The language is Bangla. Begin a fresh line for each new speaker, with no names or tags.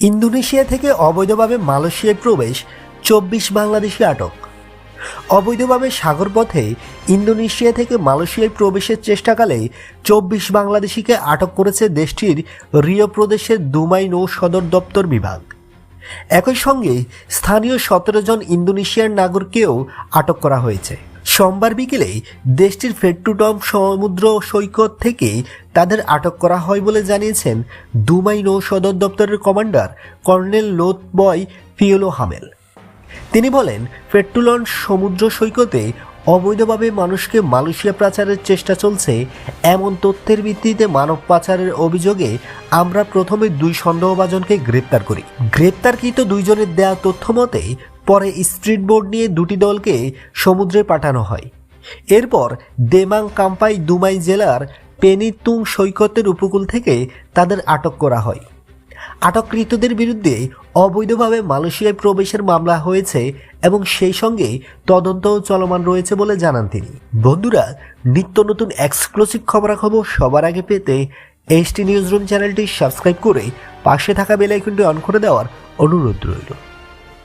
ইন্দোনেশিয়া থেকে অবৈধভাবে মালয়েশিয়ায় প্রবেশ চব্বিশ বাংলাদেশি আটক। অবৈধভাবে সাগরপথে ইন্দোনেশিয়া থেকে মালয়েশিয়ায় প্রবেশের চেষ্টাকালে চব্বিশ বাংলাদেশিকে আটক করেছে দেশটির রিও প্রদেশের দুমাই নৌ সদর দপ্তর বিভাগ। একই সঙ্গে স্থানীয় সতেরো জন ইন্দোনেশিয়ার নাগরিককেও আটক করা হয়েছে। সোমবার বিকেলে দেশটির ফেট্টুডম সমুদ্র সৈকত থেকে তাদের আটক করা হয় বলে জানিয়েছেন দুমাই নৌ সদর দপ্তরের কমান্ডার কর্নেল লোত বয় ফিওলো হামেল। তিনি বলেন, ফেট্টুলন সমুদ্র সৈকতে অবৈধভাবে মানুষকে মালয়েশিয়া পাচারের চেষ্টা চলছে। এমন তথ্যের ভিত্তিতে মানব পাচারের অভিযোগে আমরা প্রথমে দুই সন্দেহভাজনকে গ্রেপ্তার করি। গ্রেপ্তারকৃত দুইজনের দেয়া তথ্য মতে পরে স্ট্রিট বোর্ড নিয়ে দুটি দলকে সমুদ্রে পাঠানো হয়। এরপর দেমাং কাম্পাই দুমাই জেলার পেনিতুং সৈকতের উপকূল থেকে তাদের আটক করা হয়। আটককৃতদের বিরুদ্ধে অবৈধভাবে মালয়েশিয়ায় প্রবেশের মামলা হয়েছে এবং সেই সঙ্গে তদন্তও চলমান রয়েছে বলে জানান তিনি। বন্ধুরা, নিত্য নতুন এক্সক্লুসিভ খবরাখবর সবার আগে পেতে এইচটি নিউজ রুম চ্যানেলটি সাবস্ক্রাইব করে পাশে থাকা বেল অন করে দেওয়ার অনুরোধ রইল।